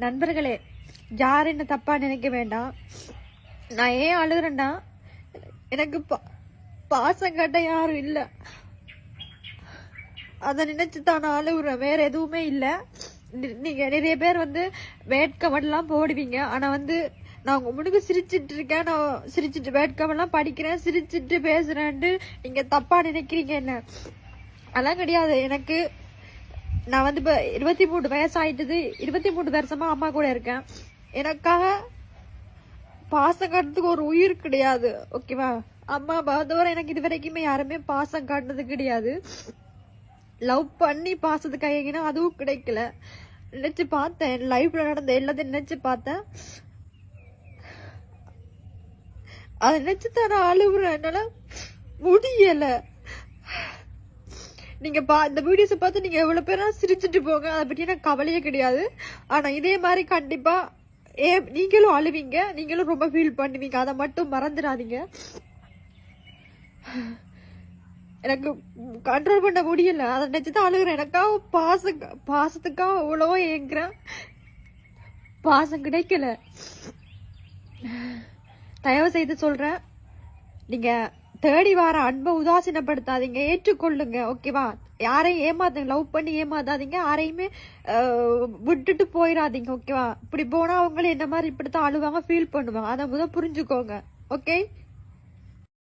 நண்பர்களே யார் என்ன தப்பா நினைக்க வேண்டாம். நான் ஏன் அழுகுறேன்னா எனக்கு பா- பாசம் கட்ட யாரும் இல்லை. அதை நினைச்சு தான் நான் அழுகுறேன். வேற எதுவுமே இல்லை. நீங்க நிறைய பேர் வந்து வேட்கமெல்லாம் போடுவீங்க. ஆனா வந்து நான் உங்க முன்னுக்கு சிரிச்சிட்டு இருக்கேன். நான் சிரிச்சிட்டு வேட்கமெல்லாம் படிக்கிறேன். சிரிச்சிட்டு பேசுறேன்ட்டு நீங்க தப்பா நினைக்கிறீங்க என்ன? அதெல்லாம் கிடையாது. எனக்கு நான் வந்து இப்போ இருபத்தி மூணு வயசாயிட்டது இருபத்தி மூணு வருஷமா அம்மா கூட இருக்கேன். எனக்காக பாசம் காட்டுறதுக்கு ஒரு உயிர் கிடையாது ஓகேவா அம்மா பாதவரை எனக்கு இது வரைக்குமே யாருமே பாசம் காட்டுறது கிடையாது. லவ் பண்ணி பாசத்துக்கு கையினா அதுவும் கிடைக்கல. நினைச்சு பார்த்தேன் என் லைஃப்ல நடந்த எல்லாத்தையும் நினைச்சு பார்த்தேன். அதை நினைச்சு தர நான் அழுகுறேன் என்னால நீங்கள் பா இந்த வீடியோஸை பார்த்து நீங்கள் எவ்வளோ பேரும் சிரிச்சிட்டு போங்க அதை பற்றி எனக்கு கவலையே கிடையாது. ஆனால் இதே மாதிரி கண்டிப்பாக ஏ நீங்களும் அழுவீங்க நீங்களும் ரொம்ப ஃபீல் பண்ணுவீங்க. அதை மட்டும் மறந்துடாதீங்க. எனக்கு கண்ட்ரோல் பண்ண முடியல. அதை நினைச்சு தான் எனக்காக பாச பாசத்துக்காக அவ்வளவோ ஏங்குறேன். பாசம் கிடைக்கல. தயவு செய்து சொல்கிறேன் நீங்கள் தேடி வர அன்பை உதாசீனப்படுத்தாதீங்க ஏற்றுக்கொள்ளுங்க ஓகேவா யாரையும் ஏமாத்துங்க லவ் பண்ணி ஏமாத்தாதீங்க யாரையுமே விட்டுட்டு போயிடாதீங்க ஓகேவா இப்படி போனா அவங்களும் என்ன மாதிரி இப்படித்தான் அழுவாங்க ஃபீல் பண்ணுவாங்க. அதை முதல் புரிஞ்சுக்கோங்க ஓகே